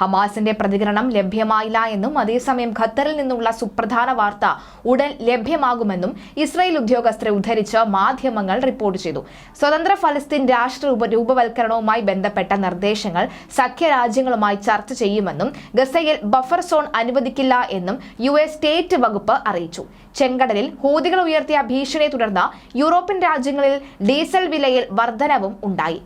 ഹമാസിന്റെ പ്രതികരണം ലഭ്യമായില്ല എന്നും അതേസമയം ഖത്തറിൽ നിന്നുള്ള സുപ്രധാന വാർത്ത ഉടൻ ലഭ്യമാകുമെന്നും ഇസ്രായേൽ ഉദ്യോഗസ്ഥരെ ഉദ്ധരിച്ച് മാധ്യമങ്ങൾ റിപ്പോർട്ട് ചെയ്തു. സ്വതന്ത്ര ഫലസ്തീൻ രാഷ്ട്ര രൂപവൽക്കരണവുമായി ബന്ധപ്പെട്ട നിർദ്ദേശങ്ങൾ സഖ്യരാജ്യങ്ങളുമായി ചർച്ച ചെയ്യുമെന്നും ഗസയിൽ ബഫർ സോൺ അനുവദിക്കില്ല എന്നും യു സ്റ്റേറ്റ് വകുപ്പ് അറിയിച്ചു. ചെങ്കടലിൽ ഹൂതികൾ ഉയർത്തിയ ഭീഷണിയെ തുടർന്ന് യൂറോപ്യൻ രാജ്യങ്ങളിൽ ഡീസൽ വിലയിൽ വർധനവും ഉണ്ടായി.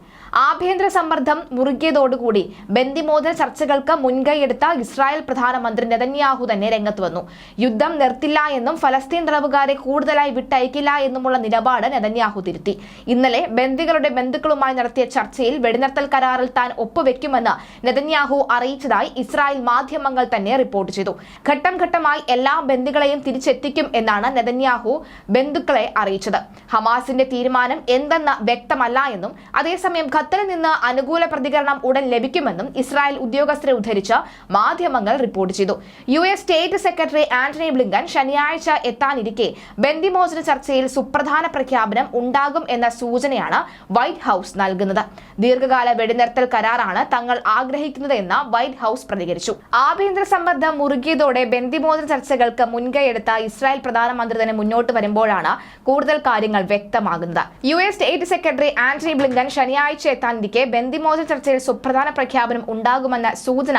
ആഭ്യന്തര സമ്മർദ്ദം മുറുകിയതോടുകൂടി ബന്ദിമോചന ചർച്ചകൾക്ക് മുൻകൈയെടുത്ത ഇസ്രായേൽ പ്രധാനമന്ത്രി നെതന്യാഹു തന്നെ രംഗത്ത് വന്നു. യുദ്ധം നിർത്തില്ല എന്നും ഫലസ്തീൻ തടവുകാരെ കൂടുതലായി വിട്ടയക്കില്ല എന്നുമുള്ള നിലപാട് നെതന്യാഹു തിരുത്തി. ഇന്നലെ ബന്ദികളുടെ ബന്ധുക്കളുമായി നടത്തിയ ചർച്ചയിൽ വെടിനിർത്തൽ കരാറിൽ താൻ ഒപ്പുവെക്കുമെന്ന് നെതന്യാഹു അറിയിച്ചതായി ഇസ്രായേൽ മാധ്യമങ്ങൾ തന്നെ റിപ്പോർട്ട് ചെയ്തു. ഘട്ടം ഘട്ടമായി എല്ലാ ബന്ദികളെയും തിരിച്ചെത്തിക്കും എന്നാണ് നെതന്യാഹു ബന്ധുക്കളെ അറിയിച്ചത്. ഹമാസിന്റെ തീരുമാനം എന്തെന്ന് വ്യക്തമല്ല എന്നും അതേസമയം ഖത്തറിൽ നിന്ന് അനുകൂല പ്രതികരണം ഉടൻ ലഭിക്കുമെന്നും ഇസ്രായേൽ ഉദ്യോഗസ്ഥരെ ഉദ്ധരിച്ച് മാധ്യമങ്ങൾ റിപ്പോർട്ട് ചെയ്തു. U S state secretary Antony Blinken ശനിയാഴ്ച എത്താനിരിക്കെ ബന്ദിമോചന ചർച്ചയിൽ സുപ്രധാന പ്രഖ്യാപനം ഉണ്ടാകും എന്ന സൂചനയാണ് വൈറ്റ് ഹൌസ് നൽകുന്നത്. ദീർഘകാല വെടിനിർത്തൽ കരാറാണ് തങ്ങൾ ആഗ്രഹിക്കുന്നത് എന്ന് വൈറ്റ് ഹൌസ് പ്രതികരിച്ചു. ആഭ്യന്തര സമ്മർദ്ദം മുറുകിയതോടെ ബന്ദിമോചന ചർച്ചകൾക്ക് മുൻകൈയെടുത്ത ഇസ്രായേൽ പ്രധാനമന്ത്രി തന്നെ മുന്നോട്ട് വരുമ്പോഴാണ് കൂടുതൽ കാര്യങ്ങൾ വ്യക്തമാകുന്നത്. U S state secretary Antony Blinken ശനിയാഴ്ച എത്താനിരിക്കെ ബന്ദിമോചന ചർച്ചയിൽ സുപ്രധാന പ്രഖ്യാപനം ഉണ്ടാകുമെന്ന സൂചന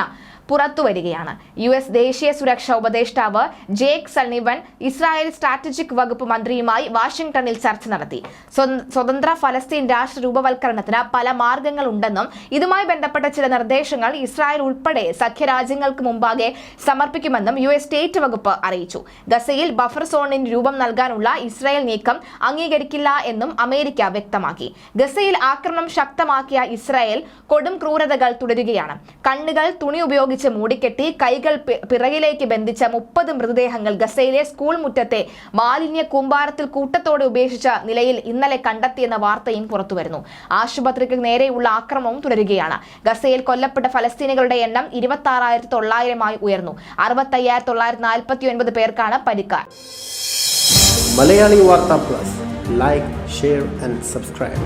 പുറത്തുവരികയാണ്. യു എസ് ദേശീയ സുരക്ഷാ ഉപദേഷ്ടാവ് ജേക്ക് സൾണിവൻ ഇസ്രായേൽ സ്ട്രാറ്റജിക് വകുപ്പ് മന്ത്രിയുമായി വാഷിംഗ്ടണിൽ ചർച്ച നടത്തി. സ്വതന്ത്ര ഫലസ്തീൻ രാഷ്ട്ര രൂപവൽക്കരണത്തിന് പല മാർഗങ്ങളുണ്ടെന്നും ഇതുമായി ബന്ധപ്പെട്ട ചില നിർദ്ദേശങ്ങൾ ഇസ്രായേൽ ഉൾപ്പെടെ സഖ്യരാജ്യങ്ങൾക്ക് മുമ്പാകെ സമർപ്പിക്കുമെന്നും യു എസ് സ്റ്റേറ്റ് വകുപ്പ് അറിയിച്ചു. ഗസയിൽ ബഫർ സോണിന് രൂപം നൽകാനുള്ള ഇസ്രായേൽ നീക്കം അംഗീകരിക്കില്ല എന്നും അമേരിക്ക വ്യക്തമാക്കി. ഗസയിൽ ആക്രമണം ശക്തമാക്കിയ ഇസ്രായേൽ കൊടും ക്രൂരതകൾ തുടരുകയാണ്. കണ്ണുകൾ തുണി ഉപയോഗിച്ച് മൂടിക്കെട്ടി കൈകൾ പിറകിലേക്ക് ബന്ധിച്ച മുപ്പത് മൃതദേഹങ്ങൾ ഗസയിലെ സ്കൂൾ മുറ്റത്തെ മാലിന്യ കൂമ്പാരത്തിൽ കൂട്ടത്തോടെ ഉപേക്ഷിച്ച നിലയിൽ ഇന്നലെ കണ്ടെത്തിയെന്ന വാർത്തയും പുറത്തുവരുന്നു. ആശുപത്രിക്ക് നേരെയുള്ള ആക്രമണവും തുടരുകയാണ്. ഗസയിൽ കൊല്ലപ്പെട്ട ഫലസ്തീനികളുടെ എണ്ണം ഇരുപത്തി ആറായിരത്തി തൊള്ളായിരമായി ഉയർന്നു. അറുപത്തയ്യായിരത്തി തൊള്ളായിരത്തി നാൽപ്പത്തി ഒൻപത് പേർക്കാണ് പരിക്കാർ Malayali Vartha plus. Like share and subscribe